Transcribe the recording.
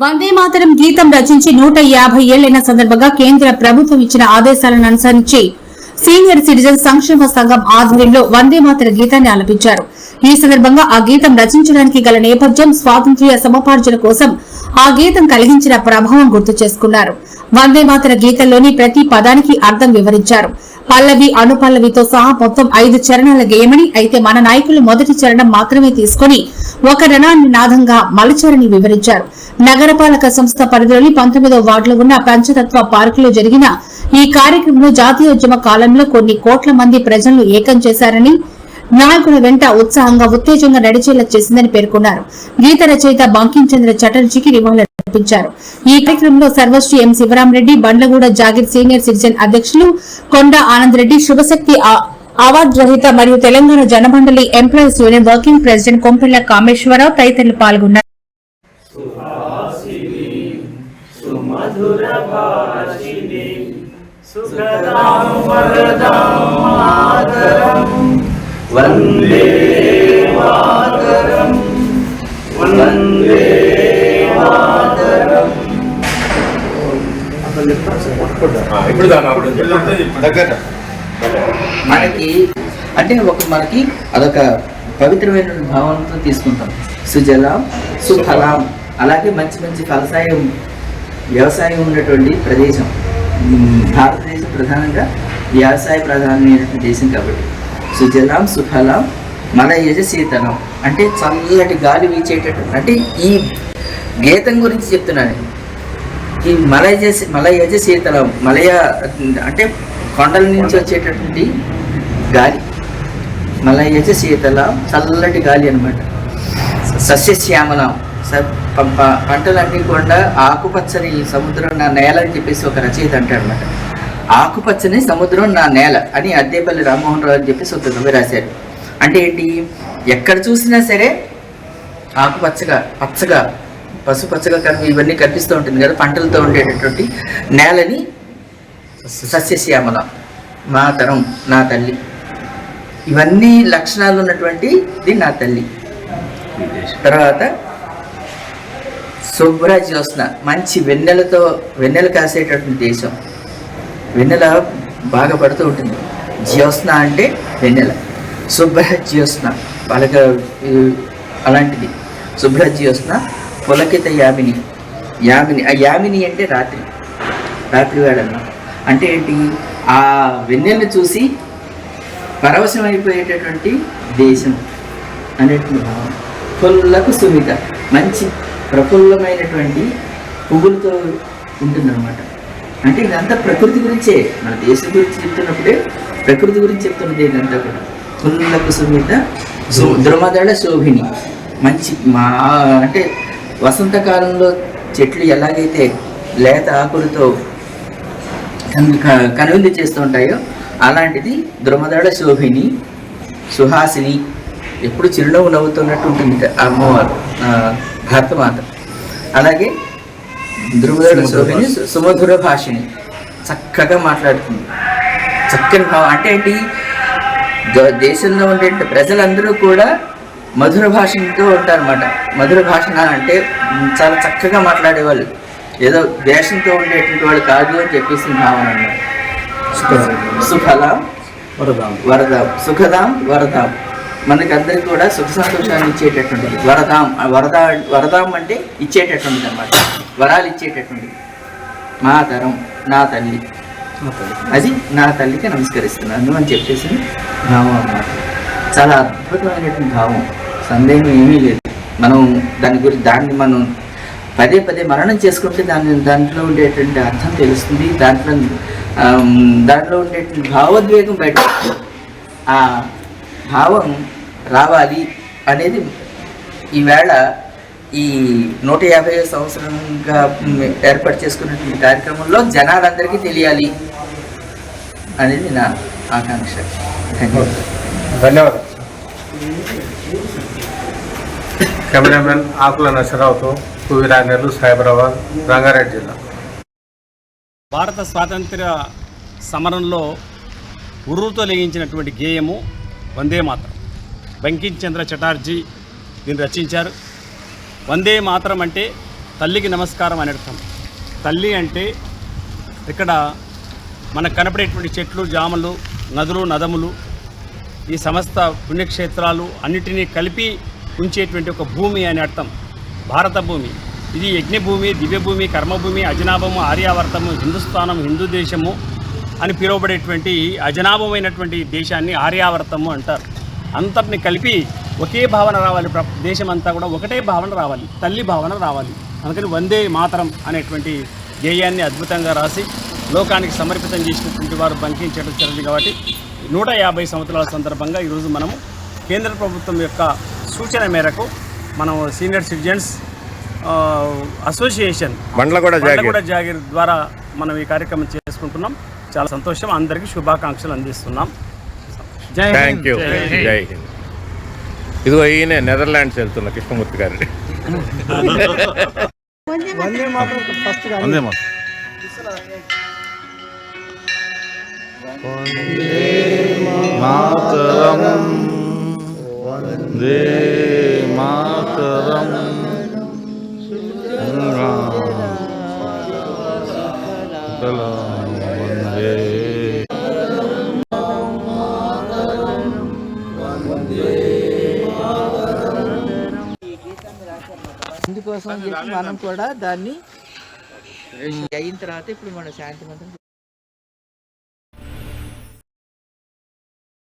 వందే మాతరం గీతం రచించి నూట యాభై ఏళ్ళైన సందర్భంగా కేంద్ర ప్రభుత్వం ఇచ్చిన ఆదేశాలను అనుసరించి సీనియర్ సిటిజన్ సంక్షేమ సంఘం ఆధ్వర్యంలో వందే మాతర గీతాన్ని ఆలపించారు. ఈ సందర్భంగా ఆ గీతం రచించడానికి గల నేపథ్యం స్వాతంత్ర్య సమపార్జన కోసం ఆ గీతం కలిగించిన ప్రభావం గుర్తు చేసుకున్నారు. వందే మాతర గీతంలోని ప్రతి పదానికి అర్థం వివరించారు. పల్లవి అనుపల్లవితో సహా మొత్తం ఐదు చరణాల గేయమని అయితే మన నాయకులు మొదటి చరణం మాత్రమే తీసుకుని ఒక రణాన్ని నాదంగా మలచారని వివరించారు. నగరపాలక సంస్థ పరిధిలోని పంతొమ్మిదో వార్డులో ఉన్న పంచతత్వ పార్కులో జరిగిన ఈ కార్యక్రమంలో జాతీయోద్యమ కాలంలో కొన్ని కోట్ల మంది ప్రజలను ఏకం చేశారని నాయకుల వెంట ఉత్సాహంగా ఉత్తేజంగా నడిచేలా చేసిందని పేర్కొన్నారు. గీత రచయిత బంకించంద్ర చటర్జీకి నివాళులర్పించారు ఈ కార్యక్రమంలో Sarvashri M Sivaramareddy Bandlaguda Jagir senior citizen అధ్యక్షులు కొండ ఆనంద్ రెడ్డి శుభశక్తి అవార్డు రహిత మరియు Telangana Janamandali employees union working president Kompella Kameswararao తదితరులు పాల్గొన్నారు. వందే మాతరం వందే మాతరం ఇప్పుడు దాని అప్పుడు దగ్గర. మనకి అంటే ఒక మనకి అదొక పవిత్రమైన భావనతో తీసుకుంటాం. సుజలాం సుఫలాం అలాగే మంచి మంచి ఫలసాయం వ్యవసాయం ఉన్నటువంటి ప్రదేశం. భారతదేశం ప్రధానంగా వ్యవసాయ ప్రధానమైనటువంటి దేశం కాబట్టి. సుజలాం సుఫలాం మన యజ శీతలం అంటే చల్లటి గాలి వీచేటట్టు. అంటే ఈ గీతం గురించి చెప్తున్నాను. నేను. ఈ మలయజ మలయజ శీతలం మలయ అంటే కొండల నుంచి వచ్చేటటువంటి గాలి. మలయజ శీతలం చల్లటి గాలి అనమాట సస్యశ్యామలం. పంటలన్నీ కూడా ఆకుపచ్చని సముద్రం నా నేల అని చెప్పేసి ఒక రచయిత అంటాడు అనమాట ఆకుపచ్చని సముద్రం నా నేల అని అద్దేపల్లి రామ్మోహన్ రావు అని చెప్పేసి ఒక కవి రాశారు అంటే ఏంటి? ఎక్కడ చూసినా సరే ఆకుపచ్చగా పచ్చగా పసుపచ్చగా కనిపి ఇవన్నీ కనిపిస్తూ ఉంటుంది కదా పంటలతో ఉండేటటువంటి నేలని సస్యశ్యామల మా తరం నా తల్లి. ఇవన్నీ లక్షణాలు ఉన్నటువంటి ఇది నా తల్లి. తర్వాత శుభ్ర జ్యోత్స్న మంచి వెన్నెలతో వెన్నెల కాసేటటువంటి దేశం. వెన్నెల బాగా పడుతూ ఉంటుంది. జ్యోత్స్న అంటే వెన్నెల. శుభ్ర జ్యోత్స్న పలక అలాంటిది. శుభ్ర జ్యోత్స్న పులకిత యామిని. యామిని ఆ యామిని అంటే రాత్రి. రాత్రి వేళల్లో. అంటే ఏంటి? ఆ వెన్నెలను చూసి పరవశం అయిపోయేటటువంటి దేశం అనేటువంటి భావం. పుల్లకు సుమిత మంచి ప్రఫుల్లమైనటువంటి పువ్వులతో ఉంటుందన్నమాట. అంటే ఇదంతా ప్రకృతి గురించే. మన దేశం గురించి చెప్తున్నప్పుడే ప్రకృతి గురించి చెప్తున్నది ఇదంతా కూడా. ఫుల్లకు సుమిత ద్రుమదళ శోభిని. మంచి మా అంటే వసంతకాలంలో చెట్లు ఎలాగైతే లేత ఆకులతో క- కనువిందు చేస్తూ ఉంటాయో అలాంటిది ద్రుమదళ శోభిని సుహాసిని ఎప్పుడు చిరునవ్వు నవ్వుతున్నట్టు ఉంటుంది ఆ అమ్మవారు ఆ భారతమాత అలాగే సు- సుమధుర భాషిని. చక్కగా మాట్లాడుతుంది. చక్కని భావం అంటే ఏంటి? దేశంలో ఉండే ప్రజలందరూ కూడా మధుర భాషతో ఉంటారన్నమాట. మధుర భాషణ అంటే చాలా చక్కగా మాట్లాడేవాళ్ళు. ఏదో వేషంతో ఉండేటువంటి వాళ్ళు కాదు అని చెప్పేసి భావన అన్నమాట. సుఫలాం వరదాం. సుఖదాం వరదాం. మనకి అందరికి కూడా సుఖ సంతోషాన్ని ఇచ్చేటటువంటిది వరదాం వరద వరదాం అంటే ఇచ్చేటటువంటిది అనమాట వరాలు ఇచ్చేటటువంటి మా తరం నా తల్లి. అది నా తల్లికి నమస్కరిస్తున్నాను అని చెప్పేసి భావం అన్నమాట. చాలా అద్భుతమైనటువంటి భావం. సందేహం ఏమీ లేదు. మనం దాని గురించి దాన్ని మనం పదే పదే మరణం చేసుకుంటే దాని దాంట్లో ఉండేటువంటి అర్థం తెలుస్తుంది. దాంట్లో దాంట్లో ఉండేటువంటి భావోద్వేగం బయట ఆ భావం రావాలి అనేది ఈవేళ ఈ నూట యాభై సంవత్సరంగా ఏర్పాటు చేసుకున్నటువంటి కార్యక్రమంలో జనాలందరికీ తెలియాలి అనేది నా ఆకాంక్ష. ధన్యవాదాలు ధన్యవాదాలు. కెమెరామెన్ ఆకుల నరసరావుతో కువిరా నెల్లూరు సైబరాబాద్ రంగారెడ్డి జిల్లా. భారత స్వాతంత్ర్య సమరంలో ఉర్రుతో లేగించినటువంటి గేయము వందే మాతరం. బంకిం చంద్ర చటర్జీ దీన్ని రచించారు. వందే మాతరం అంటే తల్లికి నమస్కారం అని అర్థం. తల్లి అంటే ఇక్కడ మనకు కనపడేటువంటి చెట్లు జామలు నదులు నదములు ఈ సమస్త పుణ్యక్షేత్రాలు అన్నిటినీ కలిపి ఉంచేటువంటి ఒక భూమి అని అర్థం. భారత భూమి. ఇది యజ్ఞభూమి దివ్యభూమి కర్మభూమి అజనాభము ఆర్యావర్తము హిందుస్థానం హిందూ దేశము అని పిలువబడేటువంటి అజనాభమైనటువంటి దేశాన్ని ఆర్యావర్తము అంటారు. అంతటిని కలిపి ఒకే భావన రావాలి ప్ర దేశం అంతా కూడా ఒకటే భావన రావాలి తల్లి భావన రావాలి. అందుకని వందే మాతరం అనేటువంటి గేయాన్ని అద్భుతంగా రాసి లోకానికి సమర్పితం చేసినటువంటి వారు బంకించడం జరిగింది కాబట్టి నూట యాభై సంవత్సరాల సందర్భంగా ఈరోజు మనము కేంద్ర ప్రభుత్వం యొక్క సూచన మేరకు మనం senior citizens association Mandalaguda Bandlaguda Jagir ద్వారా మనం ఈ కార్యక్రమం చేసుకుంటున్నాం. చాలా సంతోషం. అందరికీ శుభాకాంక్షలు అందిస్తున్నాం. జై హింద్, జై హింద్. ఇదిగో ఈయన నెదర్లాండ్స్ వెళ్తున్న కృష్ణమూర్తి గారు మాతరం. వందే మాతరం. చెప్పి మనం కూడా దాన్ని అయిన తర్వాత ఇప్పుడు మన శాంతి మంత్రం